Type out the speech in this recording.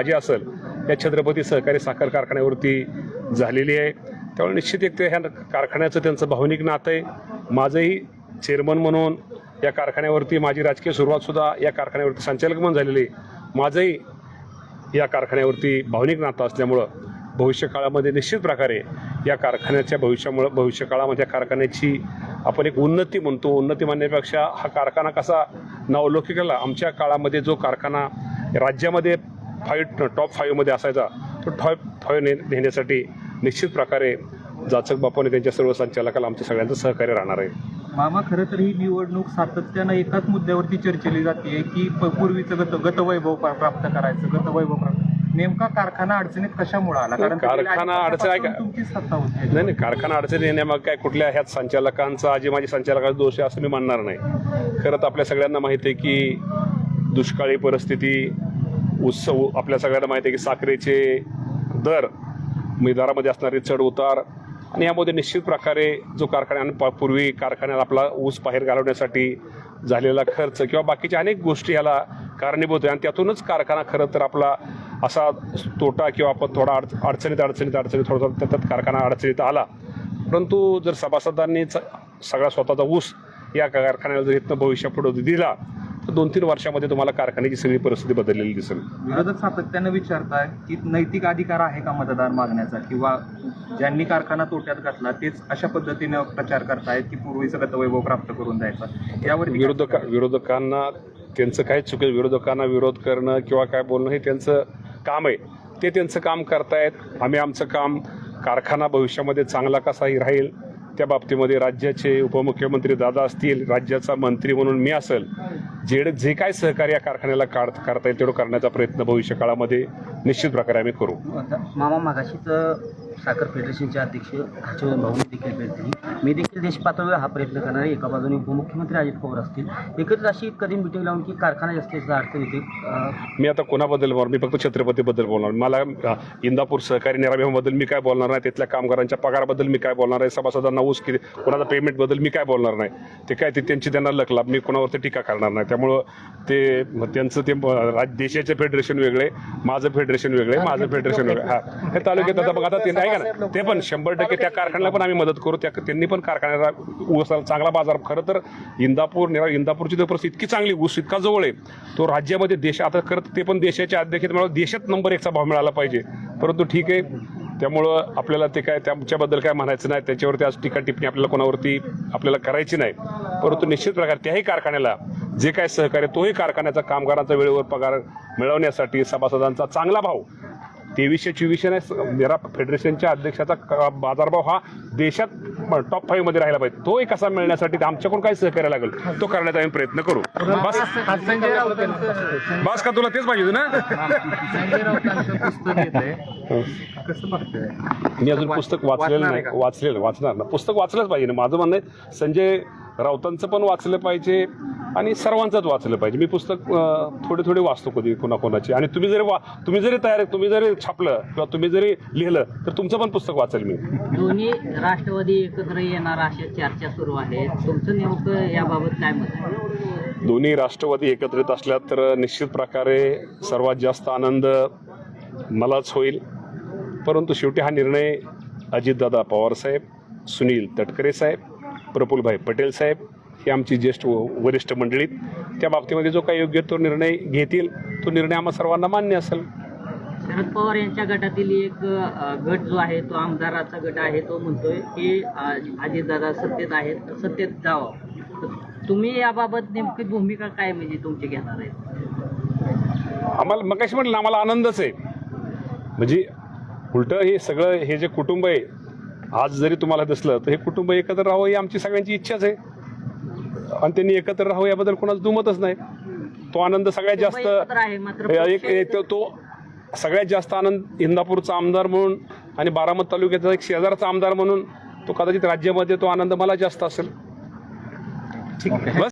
माझी असेल या छत्रपती सहकारी साखर कारखान्यावरती झालेली आहे. त्यामुळे निश्चित एक ते ह्या कारखान्याचं त्यांचं भावनिक नातं आहे. माझंही चेअरमन म्हणून या कारखान्यावरती माझी राजकीय सुरुवातसुद्धा या कारखान्यावरती संचालक म्हणून झालेली आहे. माझंही या कारखान्यावरती भावनिक नातं असल्यामुळं भविष्य काळामध्ये निश्चित प्रकारे या कारखान्याच्या भविष्यामुळं भविष्य काळामध्ये या कारखान्याची आपण एक उन्नती म्हणतो. उन्नती म्हणण्यापेक्षा हा कारखाना कसा नावलौकिकाला आमच्या काळामध्ये जो कारखाना राज्यामध्ये फाईव्ह टॉप फाईव्हमध्ये असायचा तो टॉप फाईव्ह ने नेण्यासाठी निश्चित प्रकारे जाचक बापूने त्यांच्या सर्व संचालकाला आमच्या सगळ्यांचं सहकार्य राहणार आहे. मामा खरं तर ही निवडणूक सातत्यानं एकाच मुद्द्यावरती चर्चेली जाते की पूर्वीचं गत गतवैभव प्रा- प्राप्त करायचं गतवैभव प्राप्त नेमका कारखाना अडचणीत कशामुळे आला? कारण कारखाना अडचण आहे का? तुमचीच सत्ता होती. नाही नाही कारखाना अडचणी येण्यामाग काय कुठल्या ह्यात संचालकांचा आजी माझी संचालकाचा दोष आहे असं मी मानणार नाही. खरं तर आपल्या सगळ्यांना माहिती आहे की दुष्काळी परिस्थिती उत्सव आपल्या सगळ्यांना माहिती आहे की साखरेचे दर मी दरामध्ये असणारे चढ उतार आणि यामध्ये निश्चित प्रकारे जो कारखान्या पूर्वी कारखान्यात आपला ऊस बाहेर घालवण्यासाठी झालेला खर्च किंवा बाकीच्या अनेक गोष्टी याला कारणीभूत आहे आणि त्यातूनच कारखाना खरं तर आपला असा तोटा किंवा आपण थोडा अडच अडचणीत अडचणीत अडचणीत थोडा त्यात कारखाना अडचणीत आला. परंतु जर सभासदांनी सगळा स्वतःचा ऊस या कारखान्याला जर इथनं भविष्यापुढे दिला तर दोन तीन वर्षामध्ये तुम्हाला कारखान्याची सगळी परिस्थिती बदललेली दिसेल. विरोधक सातत्यानं विचारताय की नैतिक अधिकार आहे का मतदार मागण्याचा किंवा ज्यांनी कारखाना तोट्यात घातला तेच अशा पद्धतीने प्रचार करतायत की पूर्वीचं गतवैभव प्राप्त करून द्यायचा? यावरती काय विरोधक विरोधकांना त्यांचं काय चुकेल विरोधकांना विरोध करणं किंवा काय बोलणं हे त्यांचं काम आहे. ते त्यांचं काम करतायत. आम्ही आमचं काम कारखाना भविष्यामध्ये चांगला कसाही राहील. त्या बाबतीमध्ये राज्याचे उपमुख्यमंत्री दादा असतील राज्याचा मंत्री म्हणून मी असेल जे जे काय सहकार्य या कारखान्याला काढ करता येईल तेवढं करण्याचा प्रयत्न भविष्य काळामध्ये निश्चित प्रकारे आम्ही करू. मामा मागाशीच साखर फेडरेशनचे अध्यक्ष हर्षवर्धन भाऊनी देखील भेट दिली. मी देखील देश पातळीवर हा प्रयत्न करणार आहे एका बाजूने उपमुख्यमंत्री अजित पवार असतील. एकत्र अशी कधी मिटिंग लावून की कारखाना जास्तीत अडचण येते. मी आता कोणाबद्दल बोलणार? मी फक्त छत्रपतीबद्दल बोलणार. मला इंदापूर सहकारी निराभ्याबद्दल मी काय बोलणार नाही? तिथल्या कामगारांच्या पगाराबद्दल मी काय बोलणार आहे सभासदांना ऊस किती कोणाचा पेमेंटबद्दल मी काय बोलणार नाही? ते काय ते त्यांची त्यांना लकलाभ मी कोणावरती टीका करणार नाही. त्यामुळं ते त्यांचं ते देशाचे फेडरेशन वेगळे माझं फेडरेशन वेगळे माझं फेडरेशन वेगळे. हा. हे तालुक्यात आता बघ आता ते नाही का ना ते पण शंभर टक्के त्या कारखान्याला पण आम्ही मदत करू. त्या त्यांनी पण कारखान्याला ऊसाला चांगला बाजार. खरं तर इंदापूर निरा इंदापूरची तर परिस्थिती इतकी चांगली ऊस इतका जवळ आहे. तो राज्यामध्ये देश आता खरं ते पण देशाचे अध्यक्ष आहेत, मला देशात नंबर एकचा भाव मिळाला पाहिजे. परंतु ठीक आहे. त्यामुळं आपल्याला ते काय त्याच्याबद्दल काय म्हणायचं नाही. त्याच्यावरती आज टीका टिप्पणी आपल्याला कोणावरती आपल्याला करायची नाही. परंतु निश्चित प्रकारे त्याही कारखान्याला जे काय सहकार्य तोही कारखान्याचा कामगारांचा वेळेवर पगार मिळवण्यासाठी सभासदांचा चांगला भाव तेवीसशे चोवीसशे नाही मेरा फेडरेशनच्या अध्यक्षाचा बाजारभाव हा देशात टॉप फाईव्हमध्ये राहिला पाहिजे. तोही कसा मिळण्यासाठी आमच्याकडून काय सहकार्य लागेल. तो करण्याचा आम्ही प्रयत्न करू. बस. बस का तुला तेच पाहिजे ना? मी अजून पुस्तक वाचलेलं नाही? वाचलेलं वाचणार ना पुस्तक वाचलंच पाहिजे. ना माझं म्हणणं आहे संजय राऊतांचं पण वाचलं पाहिजे. आणि सर्वांचंच वाचलं पाहिजे. मी पुस्तक थोडे थोडे वाचतो कधी कोणाकोणाची. आणि तुम्ही जरी वा तुम्ही जरी तयार तुम्ही जरी छापलं किंवा तुम्ही जरी लिहिलं तर तुमचं पण पुस्तक वाचेल मी. दोन्ही राष्ट्रवादी एकत्र येणार अशा चर्चा सुरू आहेत तुमचं नेमकं याबाबत काय मत आहे? दोन्ही राष्ट्रवादी एकत्रित असल्या तर निश्चित प्रकारे सर्वात जास्त आनंद मलाच होईल. परंतु शेवटी हा निर्णय अजितदादा पवारसाहेब सुनील तटकरे साहेब प्रफुल्लभाई पटेल साहेब ही आमची ज्येष्ठ व- वरिष्ठ मंडळीत त्या बाबतीमध्ये जो काही योग्य तो निर्णय घेतील तो निर्णय आम्हा सर्वांना मान्य असेल. शरद पवार यांच्या गटातील एक गट जो आहे तो आमदाराचा गट आहे तो म्हणतोय की अजितदादा सत्तेत आहेत सत्तेत जावं. तुम्ही याबाबत नेमकी भूमिका काय म्हणजे तुमची घेणार आहे आम्हाला मगाशी म्हटलं आम्हाला आनंदच आहे. म्हणजे उलटं हे सगळं हे जे कुटुंब आहे आज जरी तुम्हाला दिसलं तर हे कुटुंब एकत्र राहावं ही आमची सगळ्यांची इच्छाच आहे. आणि त्यांनी एकत्र राहावं याबद्दल कोणाचं दुमतच नाही. तो आनंद सगळ्यात जास्त एकत्र आहे मात्र एक तो सगळ्यात जास्त आनंद इंदापूरचा आमदार म्हणून आणि बारामती तालुक्याचा एक शेजारचा आमदार म्हणून तो कदाचित राज्यामध्ये तो आनंद मला जास्त असेल. ठीक बस.